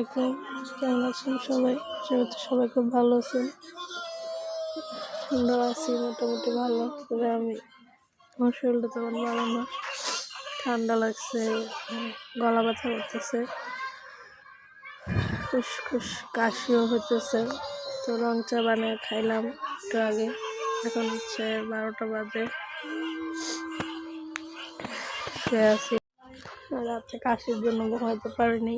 আলাইকুম। কেমন আছেন সবাই? সেহেতু সবাই খুব ভালো আছেন। আমরা আছি মোটামুটি ভালো। তবে আমি, আমার শরীরটা তেমন ভালো না। ঠান্ডা লাগছে, গলা ব্যথা করতেছে। খুসখুস কাশিও হইতেছে। তো রং চা বানিয়ে খাইলাম একটু আগে। এখন হচ্ছে বারোটা বাজে। শুয়ে আছি। রাতে কাশির জন্য ঘুমাইতে পারিনি।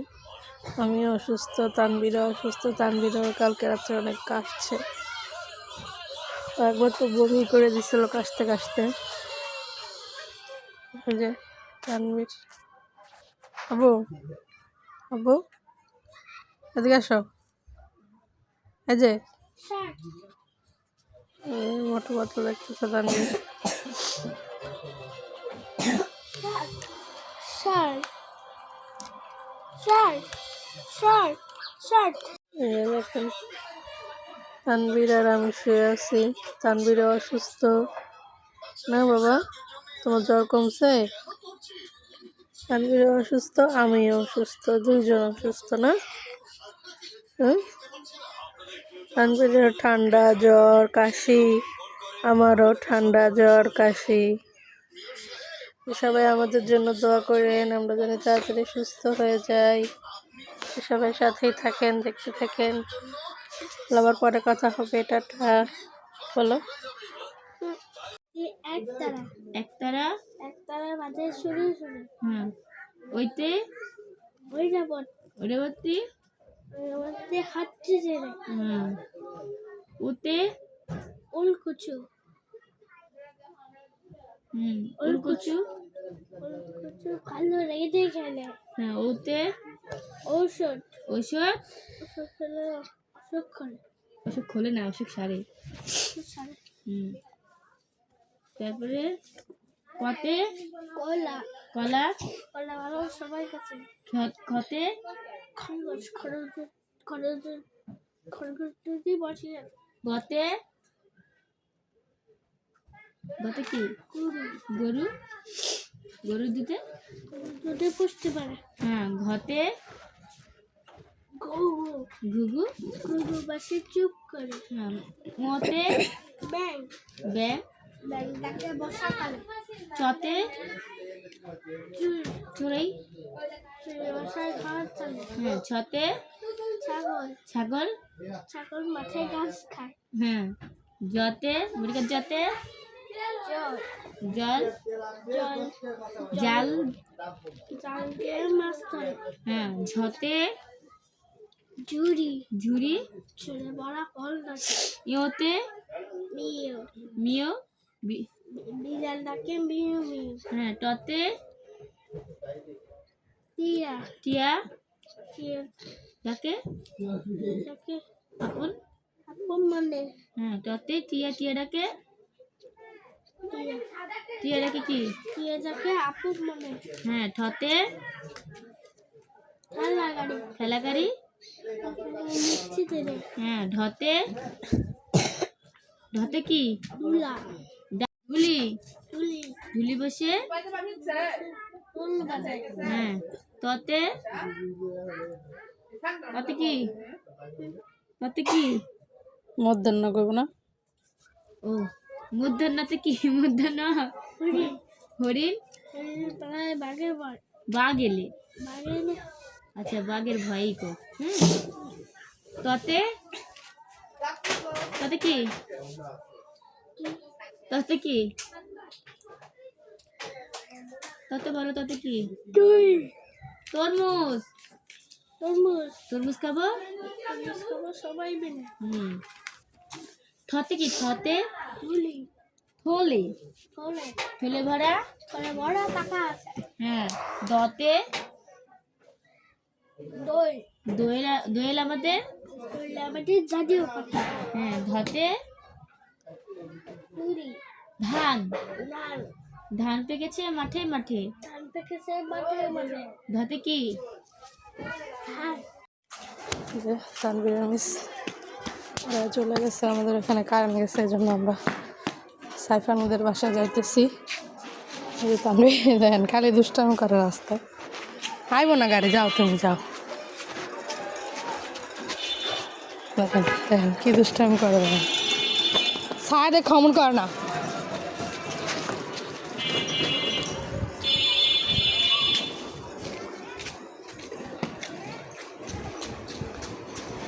আমি অসুস্থ তানবিরা অসুস্থ তানবিরাও কালকে রাত্রে অনেক কাশছে। একবার তো বমি করে দিছিল কাশতে কাশতে। যে তানবির আবু আবু, এদিকে আসো। এই যে। মোটো বোতল দেখতেছে তানবির Shirt. Shirt. এই যে দেখেন তানবীর আর আমি শুয়ে আছি। তানবীর অসুস্থ। না বাবা, তোমার জ্বর কমছে? তানবীর অসুস্থ, আমিও অসুস্থ, দুইজন অসুস্থ, না? হুম? তানবীরের ঠান্ডা জ্বর, কাশি। আমারও ঠান্ডা জ্বর, কাশি। সবাই আমাদের জন্য দোয়া করেন, আমরা যেন তাড়াতাড়ি সুস্থ হয়ে যাই। সবাই সাথেই থাকেন দেখতে থাকেন। আবার পরে কথা হবে টাটা। বলো। এই একতারা একতারা একতারার মাঝে শুরু শুরু। হুম। ওইতে? ওই যাবত হাঁটছে ছেড়ে হুম। ওতে উলকুচু। হুম উলকুচু। উলকুচু? ভালো রেগে খেলে। হ্যাঁ ওতে ঔষধ। খেলে অসুখ ওষুধ খোলে না ওষুধ সারে। হুম। তারপরে কতে? কলা। কলা? কলা ভালো সবাই খত- খতে? খরগোশ খরগোশ খরগোশ খরগোশ যদি বসে গতে গতে কি? গরু গরু? গরু দিতে দুধে পুষতে পারে। হ্যাঁ ঘতে ঘুঘু। গরু বাসে চুপ করে। হ্যাঁ মতে? ব্যাং ব্যাং ব্যাং ডাকে চতে? চড়াই? ঘর চলে। হ্যাঁ ছতে? ছাগল। ছাগল? ছাগল মাঠে ঘাস খায়। হ্যাঁ জতে? মুরগির জতে? জল? জল? জল দিয়ে মাছ ধরে। হ্যাঁ ঝতে? ঝুড়ি। ঝুড়ি? চুলে বড়া ফল ডাকে ইয়োতে? মিও। মিও? বি- বিড়াল ডাকে মিউ মিউ হ্যাঁ টতে? টিয়া। টিয়া? টিয়া। ডাকে? ডাকে। আপন? আপন মানে হ্যাঁ টতে? টিয়া টিয়া ডাকে? টিয়া টিয়া ডাকে কি? টিয়া ডাকে আপন মানে। হ্যাঁ ঠতে ঠান্ডা গাড়ি ঠেলা গাড়ি মিষ্টি দেবে হ্যাঁ ঢতে ঢতে কি ঢুলি তুলি বসে। হ্যাঁ ততে। ততে কি? ততে কি? মধ্যাহ্ন করব না। ও। মূর্ধন্যতে কি মূর্ধন্য হরিণ? বাঘ এলে। আচ্ছা বাঘের ভয়ই কো হুম ততে? ততে কি? ততে কি? ততে বলো ততে কি? তরমুজ। তরমুজ। তরমুজ খাব? তরমুজ খাব সবাই মেনে হুম। থতে কি থতে? তুলি। থলে। থলে। ভরা? করে বড় টাকা আছে। হ্যাঁ দতে? দই। আমাদের? দইলে আমাদের জাতীয় পাখি। হ্যাঁ ধতে? তুলি ধান? লাল। ধান পেকেছে মাঠে মাঠে? ধান পেকেছে মাঠে মাঠে। ধতে কি? ধান। তানবীর মিস চলে গেছে আমাদের এখানে কারেন্ট গেছে এই জন্য আমরা সাইফানুদের বাসায় যাইতেছি। দেখেন, খালি দুষ্টামি করে রাস্তায়। আইবো না গাড়ি, যাও তুমি, যাও। দেখেন কি দুষ্টামি করে দেখেন। সাইডে খমন করে না।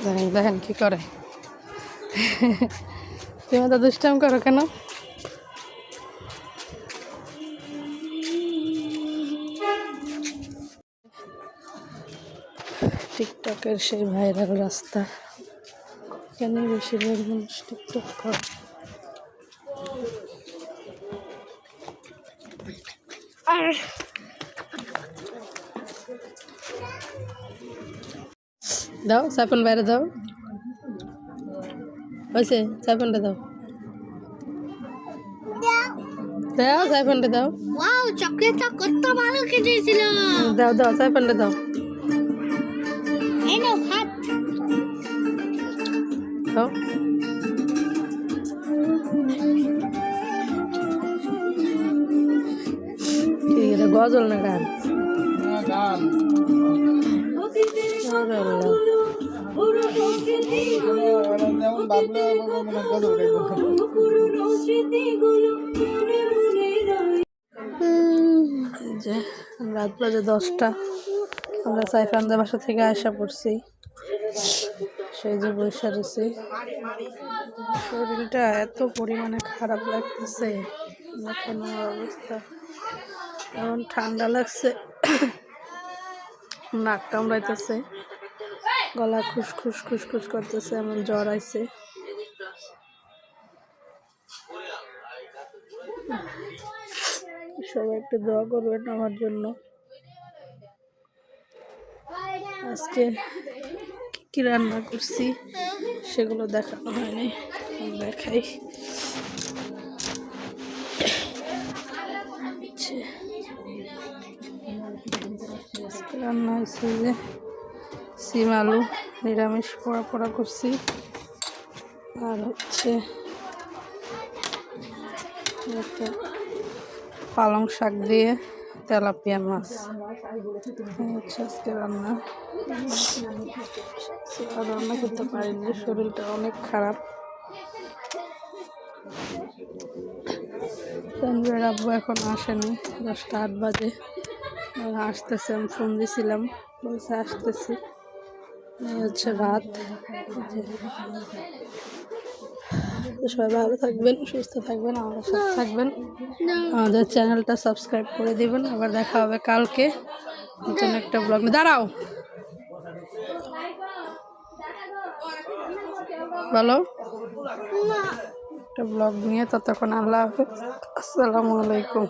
দেখেন দেখেন, কি করে। তুমি তো দুষ্টামি করো কেন? টিকটকের সেই ভাইরাল রাস্তা। এখানে বেশিরভাগ মানুষ টিকটক করে। আর দাও সাইফোন বাইরে দাও। হয়েছে সাইফোনটা দাও। দাও সাইফোনটা দাও। ওয়াও চকলেটটা কত ভালো খেতেছিল দাও দাও সাইফোনটা দাও। এই নাও হাত দাও ঠিক আছে গজল না গান যে রাত বাজে দশটা আমরা সাইফানদের বাসা থেকে আসা পড়ছি। সেই যে বসে রয়েছি। শরীরটা এত পরিমাণে খারাপ লাগতেছে। অবস্থা। এমন ঠান্ডা লাগছে। নাক কামড়াইতেছে। গলা খুসখুস খুসখুস করতেছে। এমন জ্বর আইছে। সবাই একটু দোয়া করবেন আমার জন্য। আজকে কি রান্না করছি সেগুলো দেখানো হয়নি দেখাই। রান্না হয়েছে যে সিম আলু, নিরামিষ পোড়া পোড়া করছি। আর হচ্ছে পালং শাক দিয়ে তেলাপিয়া মাছ। হচ্ছে আজকে রান্না। রান্না করতে পারিনি, শরীরটা অনেক খারাপ। সঞ্জয়ের আব্বু এখন আসেনি, দশটা আট বাজে। আসতেছে, আমি ফোন দিছিলাম, বলছে আসতেছি। এই হচ্ছে ভাত। তো সবাই ভালো থাকবেন সুস্থ থাকবেন আমাদের সাথে থাকবেন। আমাদের চ্যানেলটা সাবস্ক্রাইব করে দিবেন আবার দেখা হবে কালকে নতুন একটা ব্লগ দাঁড়াও। বলো। একটা ব্লগ নিয়ে ততক্ষণ আল্লাহ হাফেজ। আসসালামু আলাইকুম।